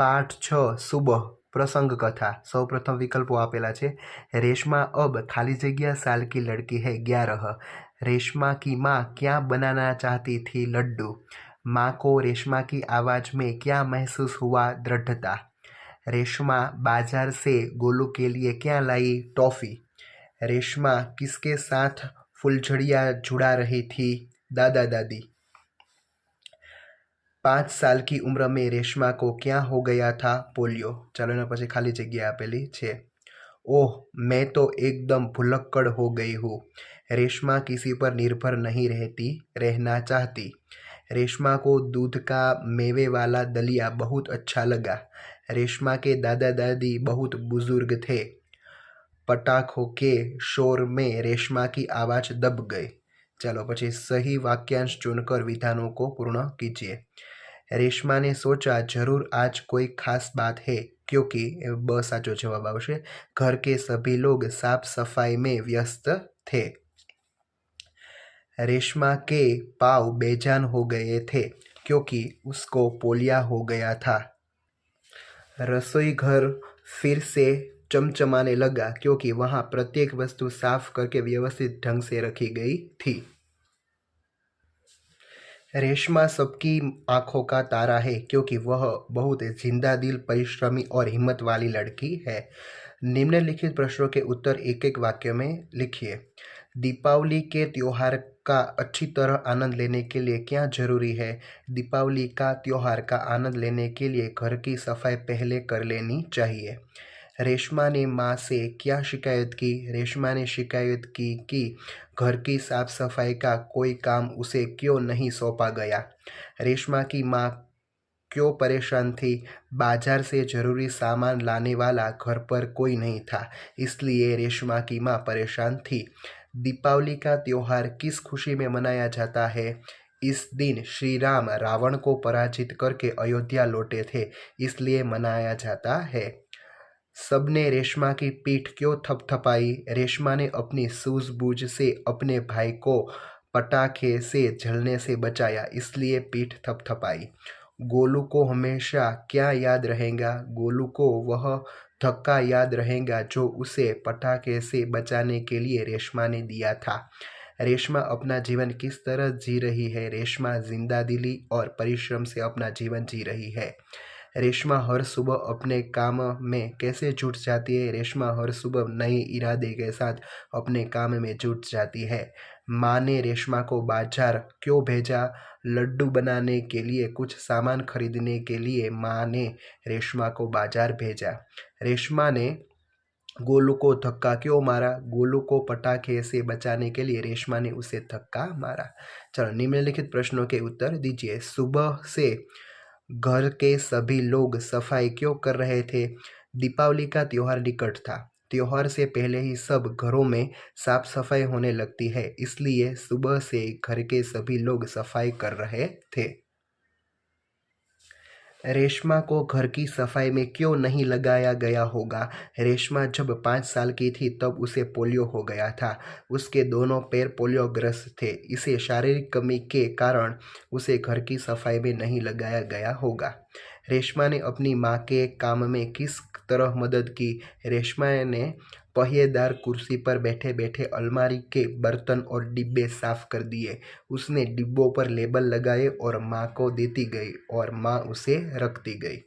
पाठ छ सुबह प्रसंग कथा सौ प्रथम विकल्पों आपेला है रेशमा अब खाली जगह साल की लड़की है ग्यारह रेशमा की माँ क्या बनाना चाहती थी लड्डू माँ को रेशमा की आवाज़ में क्या महसूस हुआ दृढ़ता रेशमा बाज़ार से गोलू के लिए क्या लाई टॉफ़ी रेशमा किसके साथ फुलझड़िया जुड़ा रही थी दादा दादी પાંચ સાલ की उम्र में रेशमा को क्या हो गया था पोलियो ચાલો એના પછી ખાલી જગ્યા આપેલી છે ओह मैं तो एकदम भुलक्कड़ हो गई हूँ रेशमा किसी पर निर्भर नहीं रहती रहना चाहती रेशमा को दूध का मेवे वाला दलिया बहुत अच्छा लगा रेशमा के दादा दादी बहुत बुजुर्ग थे पटाखों के शोर में रेशमा की आवाज़ दब गई चलो, પછી सही वाक्यांश चुनकर विधानों को पूर्ण कीजिए रेशमा ने सोचा ज़रूर आज कोई खास बात है क्योंकि ब साचो जवाब आवश्य घर के सभी लोग साफ़ सफ़ाई में व्यस्त थे रेशमा के पाव बेजान हो गए थे क्योंकि उसको पोलिया हो गया था रसोई घर फिर से चमचमाने लगा क्योंकि वहाँ प्रत्येक वस्तु साफ़ करके व्यवस्थित ढंग से रखी गई थी। रेशमा सबकी आँखों का तारा है क्योंकि वह बहुत ज़िंदा दिल, परिश्रमी और हिम्मत वाली लड़की है। निम्नलिखित प्रश्नों के उत्तर एक एक वाक्य में लिखिए। दीपावली के त्योहार का अच्छी तरह आनंद लेने के लिए क्या ज़रूरी है? दीपावली का त्योहार का आनंद लेने के लिए घर की सफ़ाई पहले कर लेनी चाहिए। रेशमा ने माँ से क्या शिकायत की? रेशमा ने शिकायत की कि घर की साफ़ सफ़ाई का कोई काम उसे क्यों नहीं सौंपा गया? रेशमा की माँ क्यों परेशान थी? बाज़ार से ज़रूरी सामान लाने वाला घर पर कोई नहीं था, इसलिए रेशमा की माँ परेशान थी। दीपावली का त्यौहार किस खुशी में मनाया जाता है? इस दिन श्री राम रावण को पराजित करके अयोध्या लौटे थे, इसलिए मनाया जाता है। सबने रेशमा की पीठ क्यों थपथपाई? रेशमा ने अपनी सूझबूझ से अपने भाई को पटाखे से जलने से बचाया, इसलिए पीठ थपथपाई। गोलू को हमेशा क्या याद रहेगा? गोलू को वह धक्का याद रहेगा जो उसे पटाखे से बचाने के लिए रेशमा ने दिया था। रेशमा अपना जीवन किस तरह जी रही है? रेशमा ज़िंदा दिली और परिश्रम से अपना जीवन जी रही है। रेशमा हर सुबह अपने काम में कैसे जुट जाती है? रेशमा हर सुबह नए इरादे के साथ अपने काम में जुट जाती है। माँ ने रेशमा को बाज़ार क्यों भेजा? लड्डू बनाने के लिए, कुछ सामान खरीदने के लिए माँ ने रेशमा को बाज़ार भेजा। रेशमा ने गोलू को धक्का क्यों मारा? गोलू को पटाखे से बचाने के लिए रेशमा ने उसे धक्का मारा। चलो निम्नलिखित प्रश्नों के उत्तर दीजिए। सुबह से घर के सभी लोग सफ़ाई क्यों कर रहे थे? दीपावली का त्यौहार निकट था। त्यौहार से पहले ही सब घरों में साफ़ सफ़ाई होने लगती है, इसलिए सुबह से घर के सभी लोग सफ़ाई कर रहे थे। रेशमा को घर की सफ़ाई में क्यों नहीं लगाया गया होगा? रेशमा जब पाँच साल की थी, तब उसे पोलियो हो गया था। उसके दोनों पैर पोलियोग्रस्त थे। इसे शारीरिक कमी के कारण उसे घर की सफ़ाई में नहीं लगाया गया होगा। रेशमा ने अपनी माँ के काम में किस तरह मदद की। रेशमा ने पहिएदार कुर्सी पर बैठे बैठे अलमारी के बर्तन और डिब्बे साफ़ कर दिए। उसने डिब्बों पर लेबल लगाए और माँ को देती गई और माँ उसे रखती गई।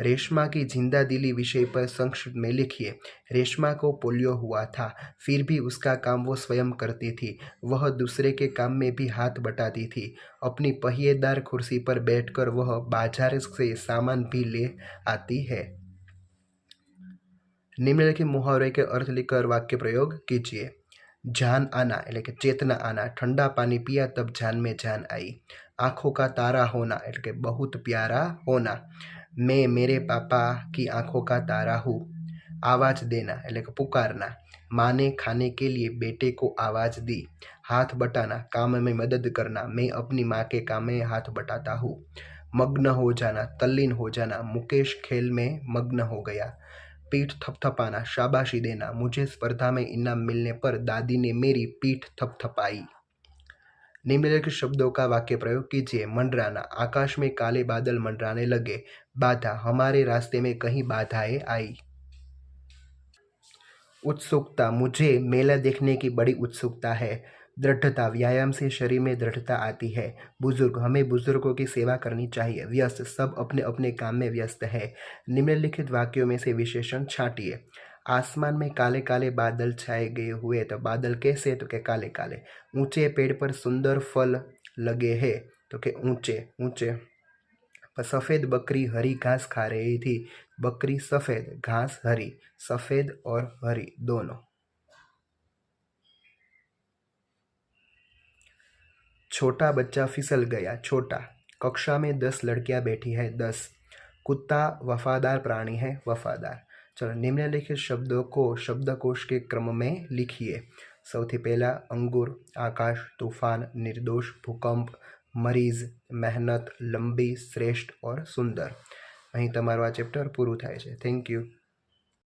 रेशमा की ज़िंदा दिली विषय पर संक्षिप्त में लिखिए। रेशमा को पोलियो हुआ था, फिर भी उसका काम वो स्वयं करती थी। वह दूसरे के काम में भी हाथ बटाती थी। अपनी पहिएदार कुर्सी पर बैठकर वह बाज़ार से सामान भी ले आती है। निम्नलिखित मुहावरे के अर्थ लिखकर वाक्य प्रयोग कीजिए जान आना એટલે કે ચેતના આના ઠંડા પાણી पिया तब जान में जान आई आंखों का तारा होना એટલે કે बहुत प्यारा होना मैं मेरे पापा की आंखों का तारा हूँ आवाज़ देना એટલે કે पुकारना माँ ने खाने के लिए बेटे को आवाज़ दी हाथ बटाना काम में मदद करना मैं अपनी माँ के काम में हाथ बटाता हूँ मग्न हो जाना तल्लीन हो जाना मुकेश खेल में मग्न हो गया पीठ थपथपाना, शाबाशी देना। मुझे स्पर्धा में इनाम मिलने पर दादी ने मेरी पीठ थपथपाई। निम्नलिखित शब्दों का वाक्य प्रयोग कीजिए। मंडराना, आकाश में काले बादल मंडराने लगे। बाधा, हमारे रास्ते में कहीं बाधाएँ आई। उत्सुकता, मुझे मेला देखने की बड़ी उत्सुकता है। दृढ़ता, व्यायाम से शरीर में दृढ़ता आती है। बुज़ुर्ग, हमें बुज़ुर्गों की सेवा करनी चाहिए। व्यस्त, सब अपने अपने काम में व्यस्त है। निम्नलिखित वाक्यों में से विशेषण छाटिए। आसमान में काले काले बादल छाए गए हुए तो बादल कैसे तो के काले काले ऊँचे पेड़ पर सुंदर फल लगे हैं तो के ऊँचे ऊँचे? सफ़ेद बकरी हरी घास खा रही थी। बकरी सफ़ेद, घास हरी, सफ़ेद और हरी, दोनों। छोटा बच्चा फिसल गया छोटा कक्षा में दस लड़कियां बैठी है दस कुत्ता वफादार प्राणी है वफादार चलो निम्नलिखित शब्दों को शब्दकोश के क्रम में लिखिए સૌથી પહેલાં અંગુર આકાશ તૂફાન નિર્દોષ ભૂકંપ મરીઝ મહેનત લંબી શ્રેષ્ઠ ઓર સુંદર અહીં તમારું આ ચેપ્ટર પૂરું થાય છે થેન્ક યુ